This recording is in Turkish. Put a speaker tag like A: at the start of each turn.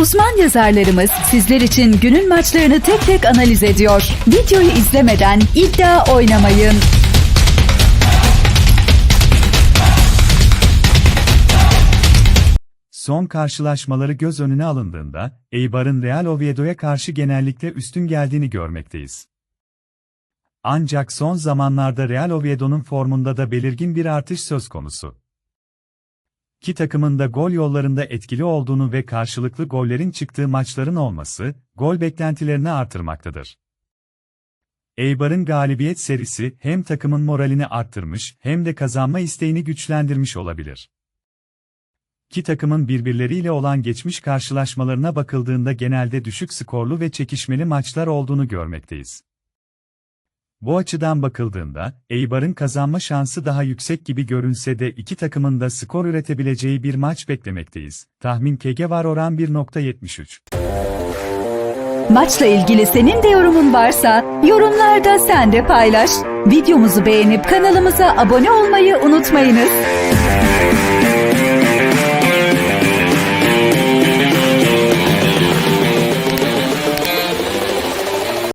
A: Uzman yazarlarımız sizler için günün maçlarını tek tek analiz ediyor. Videoyu izlemeden iddia oynamayın.
B: Son karşılaşmaları göz önüne alındığında, Eibar'ın Real Oviedo'ya karşı genellikle üstün geldiğini görmekteyiz. Ancak son zamanlarda Real Oviedo'nun formunda da belirgin bir artış söz konusu. İki takımın da gol yollarında etkili olduğunu ve karşılıklı gollerin çıktığı maçların olması, gol beklentilerini artırmaktadır. Eibar'ın galibiyet serisi hem takımın moralini arttırmış hem de kazanma isteğini güçlendirmiş olabilir. İki takımın birbirleriyle olan geçmiş karşılaşmalarına bakıldığında genelde düşük skorlu ve çekişmeli maçlar olduğunu görmekteyiz. Bu açıdan bakıldığında, Eibar'ın kazanma şansı daha yüksek gibi görünse de iki takımın da skor üretebileceği bir maç beklemekteyiz. Tahmin KG var oran 1.73.
A: Maçla ilgili senin de yorumun varsa yorumlarda sen de paylaş. Videomuzu beğenip kanalımıza abone olmayı unutmayınız.